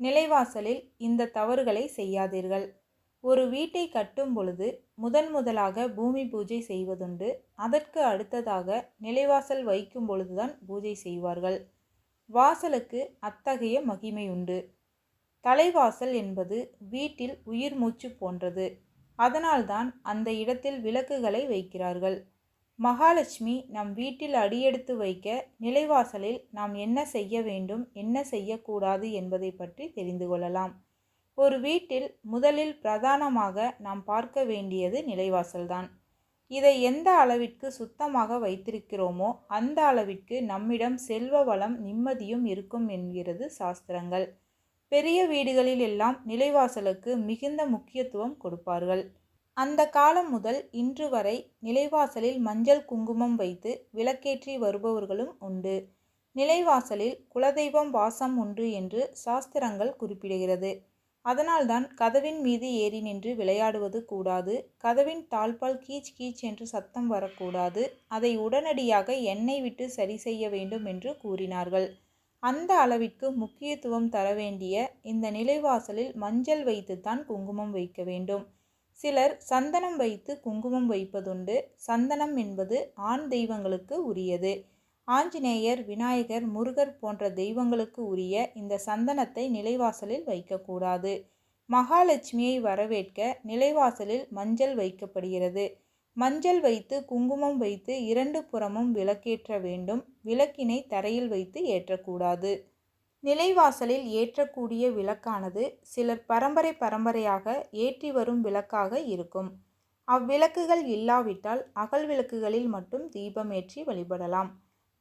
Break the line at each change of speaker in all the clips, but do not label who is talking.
நிலைவாசலில் இந்த தவறுகளை செய்யாதீர்கள். ஒரு வீட்டை கட்டும் பொழுது முதன் முதலாக பூமி பூஜை செய்வதுண்டு அதற்கு அடுத்ததாக நிலைவாசல் வைக்கும் பொழுதுதான் பூஜை செய்வார்கள். வாசலுக்கு அத்தகைய மகிமை உண்டு. தலைவாசல் என்பது வீட்டில் உயிர் மூச்சு போன்றது. அதனால்தான் அந்த இடத்தில் விளக்குகளை வைக்கிறார்கள். மகாலட்சுமி நம் வீட்டில் அடியெடுத்து வைக்க நிலைவாசலில் நாம் என்ன செய்ய வேண்டும் என்ன செய்யக்கூடாது என்பதை பற்றி தெரிந்து கொள்ளலாம். ஒரு வீட்டில் முதலில் பிரதானமாக நாம் பார்க்க வேண்டியது நிலைவாசல்தான். இதை எந்த அளவிற்கு சுத்தமாக வைத்திருக்கிறோமோ அந்த அளவிற்கு நம்மிடம் செல்வ வளம் நிம்மதியும் இருக்கும் என்கிறது சாஸ்திரங்கள். பெரிய வீடுகளில் எல்லாம் நிலைவாசலுக்கு மிகுந்த முக்கியத்துவம் கொடுப்பார்கள். அந்த காலம் முதல் இன்று வரை நிலைவாசலில் மஞ்சள் குங்குமம் வைத்து விளக்கேற்றி வருபவர்களும் உண்டு. நிலைவாசலில் குலதெய்வம் வாசம் உண்டு என்று சாஸ்திரங்கள் குறிப்பிடுகிறது. அதனால்தான் கதவின் மீது ஏறி நின்று விளையாடுவது கூடாது. கதவின் தாழ்பால் கீச் கீச் என்று சத்தம் வரக்கூடாது. அதை உடனடியாக எண்ணெய் விட்டு சரி செய்ய வேண்டும் என்று கூறினார்கள். அந்த அளவிற்கு முக்கியத்துவம் தர வேண்டிய இந்த நிலைவாசலில் மஞ்சள் வைத்துத்தான் குங்குமம் வைக்க வேண்டும். சிலர் சந்தனம் வைத்து குங்குமம் வைப்பதுண்டு. சந்தனம் என்பது ஆண் தெய்வங்களுக்கு உரியது. ஆஞ்சநேயர் விநாயகர் முருகர் போன்ற தெய்வங்களுக்கு உரிய இந்த சந்தனத்தை நிலைவாசலில் வைக்கக்கூடாது. மகாலட்சுமியை வரவேற்க நிலைவாசலில் மஞ்சள் வைக்கப்படுகிறது. மஞ்சள் வைத்து குங்குமம் வைத்து இரண்டு புறமும் விளக்கேற்ற வேண்டும். விளக்கினை தரையில் வைத்து ஏற்றக்கூடாது. நிலைவாசலில் ஏற்றக்கூடிய விளக்கானது சிலர் பரம்பரை பரம்பரையாக ஏற்றி வரும் விளக்காக இருக்கும். அவ்விளக்குகள் இல்லாவிட்டால் அகல் விளக்குகளில் மட்டும் தீபம் ஏற்றி வழிபடலாம்.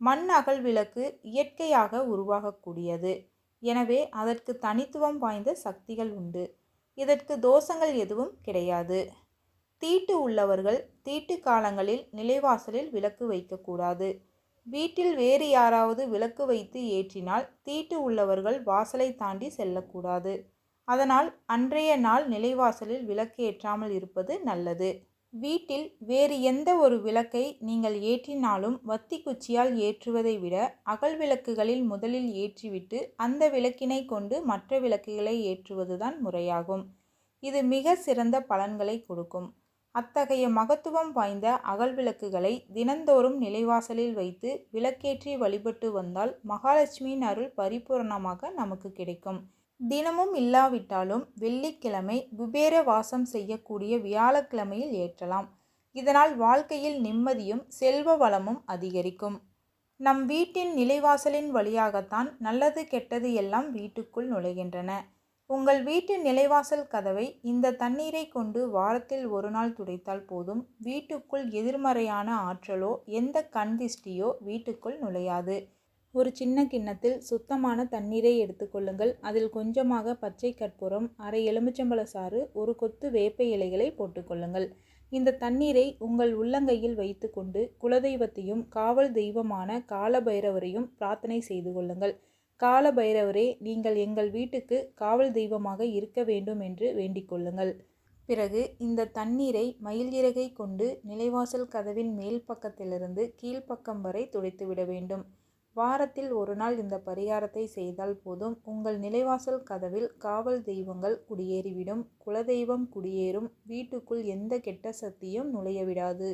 மண் அகல் விளக்கு இயற்கையாக உருவாகக்கூடியது. எனவே அதற்கு தனித்துவம் வாய்ந்த சக்திகள் உண்டு. இதற்கு தோஷங்கள் எதுவும் கிடையாது. தீட்டு உள்ளவர்கள் தீட்டு காலங்களில் நிலைவாசலில் விளக்கு வைக்கக்கூடாது. வீட்டில் வேறு யாராவது விளக்கு வைத்து ஏற்றினால் தீட்டு உள்ளவர்கள் வாசலை தாண்டி செல்லக்கூடாது. அதனால் அன்றைய நாள் நிலைவாசலில் விளக்கு ஏற்றாமல் இருப்பது நல்லது. வீட்டில் வேறு எந்த ஒரு விளக்கை நீங்கள் ஏற்றினாலும் வத்தி குச்சியால் ஏற்றுவதை விட அகல் விளக்குகளில் முதலில் ஏற்றிவிட்டு அந்த விளக்கினை கொண்டு மற்ற விளக்குகளை ஏற்றுவதுதான் முறையாகும். இது மிக சிறந்த பலன்களை கொடுக்கும். அத்தகைய மகத்துவம் வாய்ந்த அகல் விளக்குகளை தினந்தோறும் நிலைவாசலில் வைத்து விளக்கேற்றி வழிபட்டு வந்தால் மகாலட்சுமியின் அருள் பரிபூரணமாக நமக்கு கிடைக்கும். தினமும் இல்லாவிட்டாலும் வெள்ளிக்கிழமை குபேர வாசம் செய்யக்கூடிய வியாழக்கிழமையில் ஏற்றலாம். இதனால் வாழ்க்கையில் நிம்மதியும் செல்வ வளமும் அதிகரிக்கும். நம் வீட்டின் நிலைவாசலின் வழியாகத்தான் நல்லது கெட்டது எல்லாம் வீட்டுக்குள் நுழைகின்றன. உங்கள் வீட்டு நிலைவாசல் கதவை இந்த தண்ணீரை கொண்டு வாரத்தில் ஒரு நாள் துடைத்தால் போதும். வீட்டுக்குள் எதிர்மறையான ஆற்றலோ எந்த கண் திஷ்டியோ வீட்டுக்குள் நுழையாது. ஒரு சின்ன கிண்ணத்தில் சுத்தமான தண்ணீரை எடுத்துக்கொள்ளுங்கள் அதில் கொஞ்சமாக பச்சை கற்பூரம் அரை எலுமிச்சம்பழ சாறு ஒரு கொத்து வேப்ப இலைகளை போட்டுக்கொள்ளுங்கள் இந்த தண்ணீரை உங்கள் உள்ளங்கையில் வைத்துக்கொண்டு குலதெய்வத்தையும் காவல் தெய்வமான காலபைரவரையும் பிரார்த்தனை செய்து கொள்ளுங்கள். கால பைரவரே நீங்கள் எங்கள் வீட்டுக்கு காவல் தெய்வமாக இருக்க வேண்டும் என்று வேண்டிக் கொள்ளுங்கள் பிறகு இந்த தண்ணீரை மயில் இறகை கொண்டு நிலைவாசல் கதவின் மேல் பக்கத்திலிருந்து கீழ்ப்பக்கம் வரை துடைத்துவிட வேண்டும். வாரத்தில் ஒரு நாள் இந்த பரிகாரத்தை செய்தால் போதும். உங்கள் நிலைவாசல் கதவில் காவல் தெய்வங்கள் குடியேறிவிடும். குலதெய்வம் குடியேறும். வீட்டுக்குள் எந்த கெட்ட சக்தியும் நுழைய விடாது.